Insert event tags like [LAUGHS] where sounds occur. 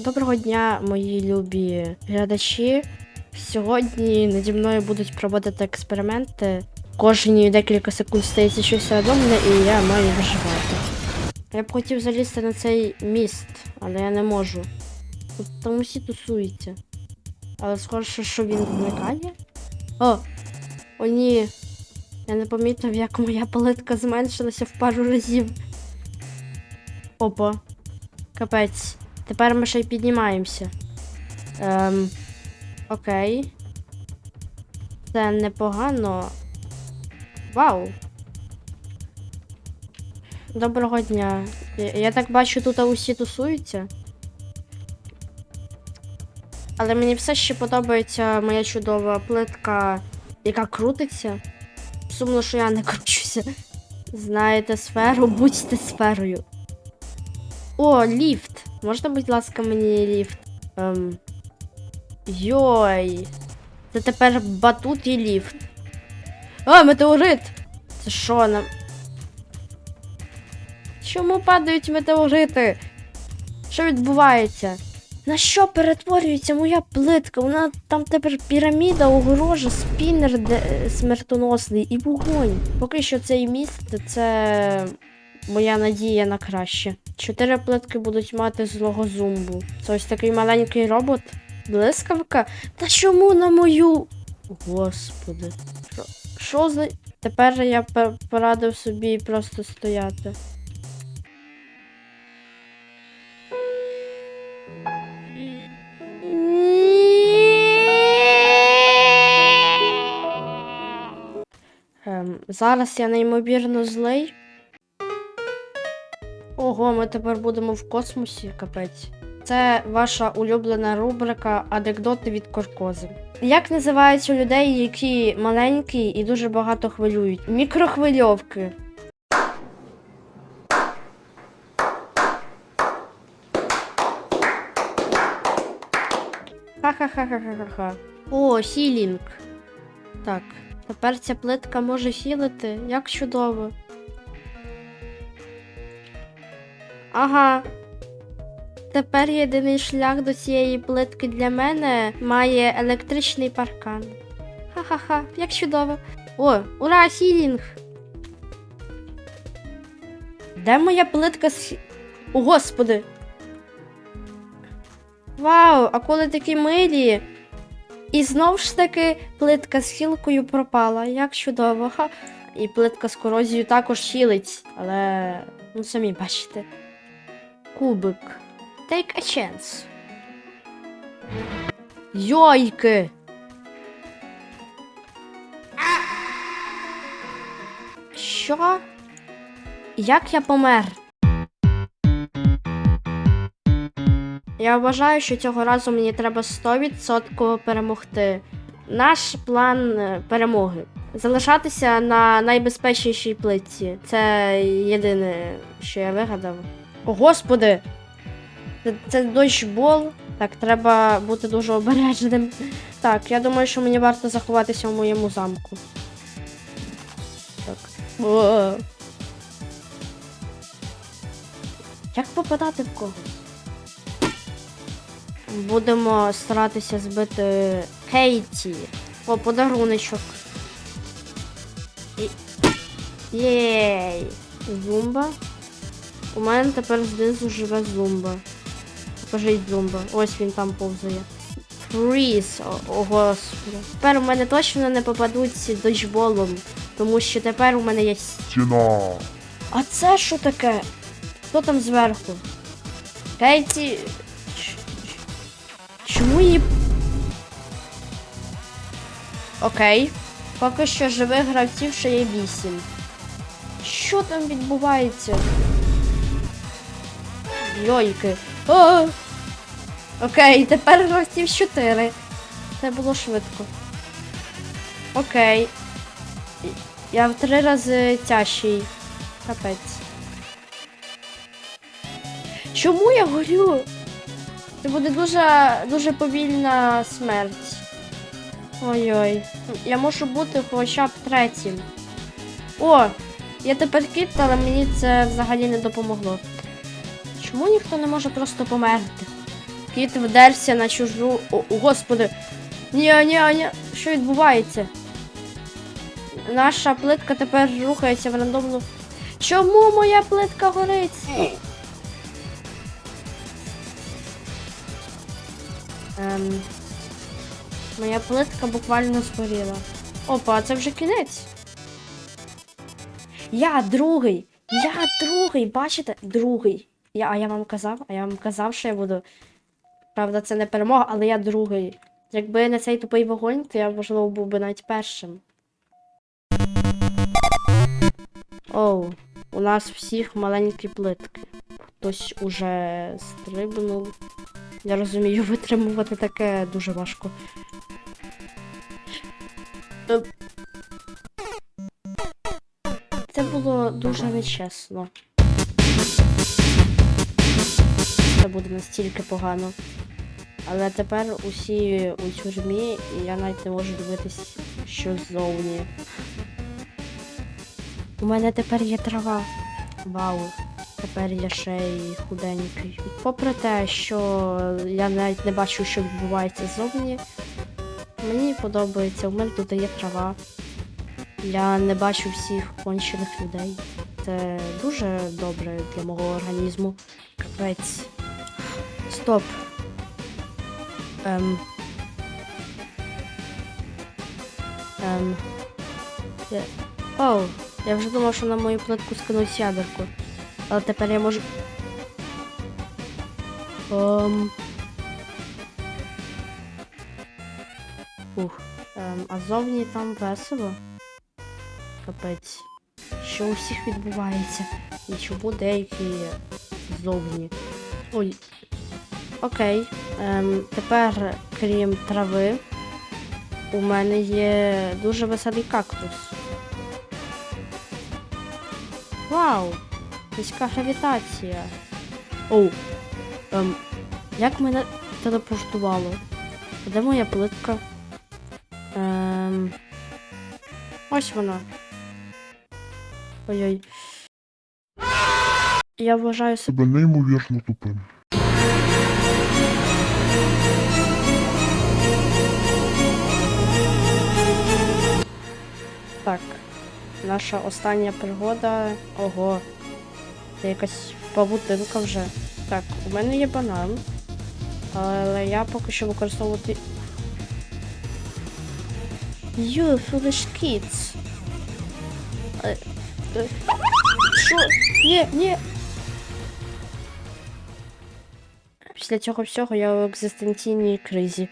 Доброго дня, мої любі глядачі. Сьогодні наді мною будуть проводити експерименти. Кожні декілька секунд стається щось рандомне, і я маю виживати. Я б хотів залізти на цей міст, але я не можу. Тут там усі тусуються. Але схоже, що він зникає. О! О, ні. Я не помітив, як моя палитка зменшилася в пару разів. Опа. Капець. Тепер ми ще й піднімаємося. Ем, окей. Це непогано. Вау. Доброго дня. Я, я так бачу, тут усі тусуються. Але мені все ще подобається моя чудова плитка, яка крутиться. Сумно, що я не кручуся. Знаєте сферу, будьте сферою. О, ліфт. Можна, будь ласка, мені ліфт? Ем... Йой. Це тепер батут і ліфт. А, метеорит! Це що нам? Чому падають метеорити? Що відбувається? На що перетворюється моя плитка? Вона там тепер піраміда, огорожа, спінер де... е, смертоносний і вогонь. Поки що цей міст це моя надія на краще. Чотири плитки будуть мати злого зумбу. Це ось такий маленький робот. Блискавка? Та чому на мою. Господи. Що, за. Тепер я порадив собі просто стояти. Ем, зараз я неймовірно злий. Ого, ми тепер будемо в космосі, капець. Це ваша улюблена рубрика Анекдоти від Коркози. Як називаються людей, які маленькі і дуже багато хвилюють? Мікрохвильовки. Ха-ха-ха-ха-ха-ха. О, хілінг. Так, тепер ця плитка може хілити. Як чудово. Ага. Тепер єдиний шлях до цієї плитки для мене має електричний паркан. Ха-ха-ха, як чудово. О, ура, хілінг! Де моя плитка з. О, господи! Вау, а коли такі милі. І знов ж таки плитка з хілкою пропала. Як чудово. Ха. І плитка з корозією також хілить, але ну самі бачите. Кубик. Take a chance. Йойки! Що? Як я помер? Я вважаю, що цього разу мені треба 100% перемогти. Наш план е, перемоги. Залишатися на найбезпечнішій плитці. Це єдине, що я вигадав. Господи! Це, це дощбол. Так, треба бути дуже обережним. Так, я думаю, що мені варто заховатися в моєму замку. Так. О. Як попадати в когось? Будемо старатися збити Кейті. О, подаруночок. Єй! Зумба. У мене тепер знизу живе зумба. Покажіть зумба. Ось він там повзає. Фріз, о, о господи. Тепер у мене точно не попадуть дочболом, тому що тепер у мене є. Стіна. А це що таке? Хто там зверху? Кейті. Чому її. Окей. Поки що живих гравців ще є вісім. Що там відбувається? Йойки. О! Окей, тепер гравців 4. Це було швидко. Окей. Я в три рази тяжчий. Капець. Чому я горю? Це буде дуже, дуже повільна смерть. Ой-ой. Я можу бути хоча б третім. О! Я тепер кіт, але мені це взагалі не допомогло. Чому ніхто не може просто померти? Кіт вдерся на чужу. О, господи. Ні, ні, ні. Що відбувається? Наша плитка тепер рухається в рандомну. Чому моя плитка горить? Ем, моя плитка буквально згоріла. Опа, це вже кінець. Я другий. Я другий, бачите? Другий. Я, а я вам казав, а я вам казав, що я буду. Правда, це не перемога, але я другий. Якби не цей тупий вогонь, то я, можливо, був би навіть першим. Оу, у нас всіх маленькі плитки. Хтось уже стрибнув. Я розумію, [LAUGHS] витримувати таке дуже важко. Це було дуже нечесно. Це буде настільки погано. Але тепер усі у тюрмі, і я навіть не можу дивитись, що ззовні. У мене тепер є трава. Вау. Тепер я ще й худенький. Попри те, що я навіть не бачу, що відбувається ззовні, мені подобається, у мене тут є трава. Я не бачу всіх кончених людей. Це дуже добре для мого організму. Капець. Стоп. Ем. Ем. Я... Оу, я вже думав, що на мою плитку скинуть ядерку. Але тепер я можу. Ем. Ух. Ем, а зовні там весело. Капець. Що у всіх відбувається? І чому деякі зовні? Ой. Окей. Ем, тепер, крім трави, у мене є дуже веселий кактус. Вау! Низька гравітація. Оу. Ем, як мене телепортувало? Де моя плитка? Ем, ось вона. Ой-ой. Я вважаю себе. неймовірно тупим. Так. Наша остання пригода. Ого. Це якась павутинка вже. Так, у мене є банан. Але я поки що використовувати. You foolish kids. Е, е, Що? Ні, ні. Після цього всього я в екзистенційній кризі.